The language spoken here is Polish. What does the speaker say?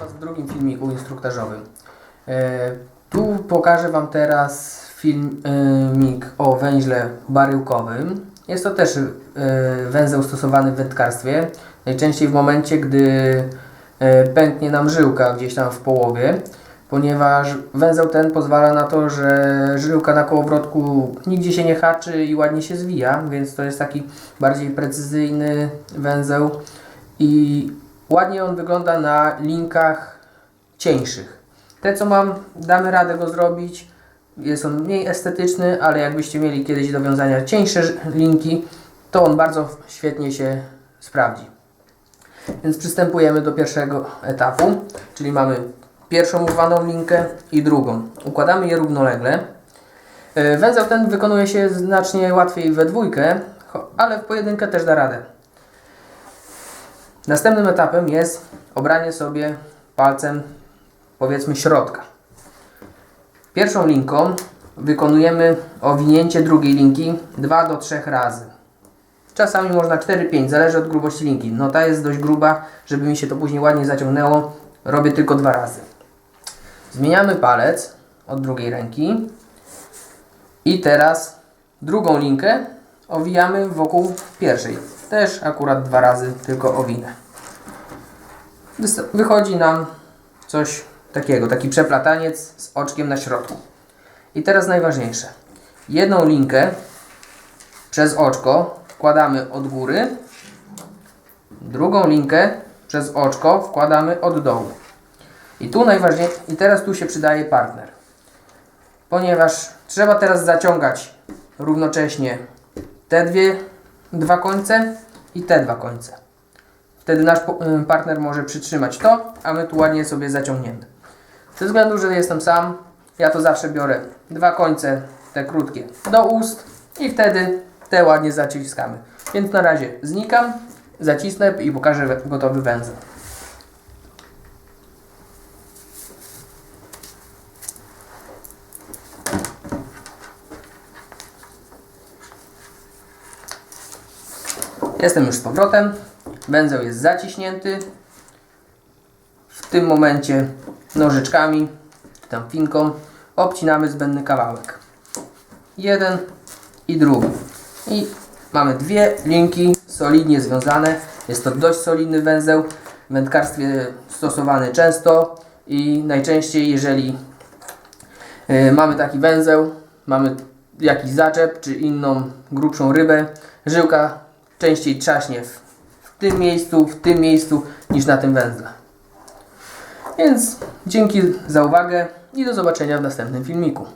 w drugim filmiku instruktażowym. E, tu pokażę Wam teraz filmik o węźle baryłkowym. Jest to też e, węzeł stosowany w wędkarstwie. Najczęściej w momencie, gdy e, pęknie nam żyłka gdzieś tam w połowie, ponieważ węzeł ten pozwala na to, że żyłka na kołowrotku nigdzie się nie haczy i ładnie się zwija, więc to jest taki bardziej precyzyjny węzeł i ładnie on wygląda na linkach cieńszych. Te co mam, damy radę go zrobić. Jest on mniej estetyczny, ale jakbyście mieli kiedyś do wiązania cieńsze linki, to on bardzo świetnie się sprawdzi. Więc przystępujemy do pierwszego etapu, czyli mamy pierwszą urwaną linkę i drugą. Układamy je równolegle. E, Węzeł ten wykonuje się znacznie łatwiej we dwójkę, ale w pojedynkę też da radę. Następnym etapem jest obranie sobie palcem powiedzmy środka. Pierwszą linką wykonujemy owinięcie drugiej linki 2 do 3 razy. Czasami można 4-5, zależy od grubości linki. No ta jest dość gruba, żeby mi się to później ładnie zaciągnęło, robię tylko dwa razy. Zmieniamy palec od drugiej ręki i teraz drugą linkę owijamy wokół pierwszej. Też akurat dwa razy tylko owinę. Wychodzi nam coś takiego, taki przeplataniec z oczkiem na środku. I teraz najważniejsze. Jedną linkę przez oczko wkładamy od góry, drugą linkę przez oczko wkładamy od dołu. I tu najważniejsze, i teraz tu się przydaje partner. Ponieważ trzeba teraz zaciągać równocześnie te dwie, dwa końce i te dwa końce. Wtedy nasz y, partner może przytrzymać to, a my tu ładnie sobie zaciągniemy. Ze względu, że jestem sam, ja to zawsze biorę dwa końce, te krótkie, do ust i wtedy te ładnie zaciskamy. Więc na razie znikam, zacisnę i pokażę gotowy węzeł. Jestem już z powrotem. Węzeł jest zaciśnięty. W tym momencie nożyczkami, czy tam finką, obcinamy zbędny kawałek. Jeden i drugi. I mamy dwie linki solidnie związane. Jest to dość solidny węzeł. W wędkarstwie stosowany często i najczęściej, jeżeli y, mamy taki węzeł, mamy jakiś zaczep czy inną grubszą rybę, żyłka częściej trzaśnie w, w tym miejscu, w tym miejscu niż na tym węzle. Więc dzięki za uwagę i do zobaczenia w następnym filmiku.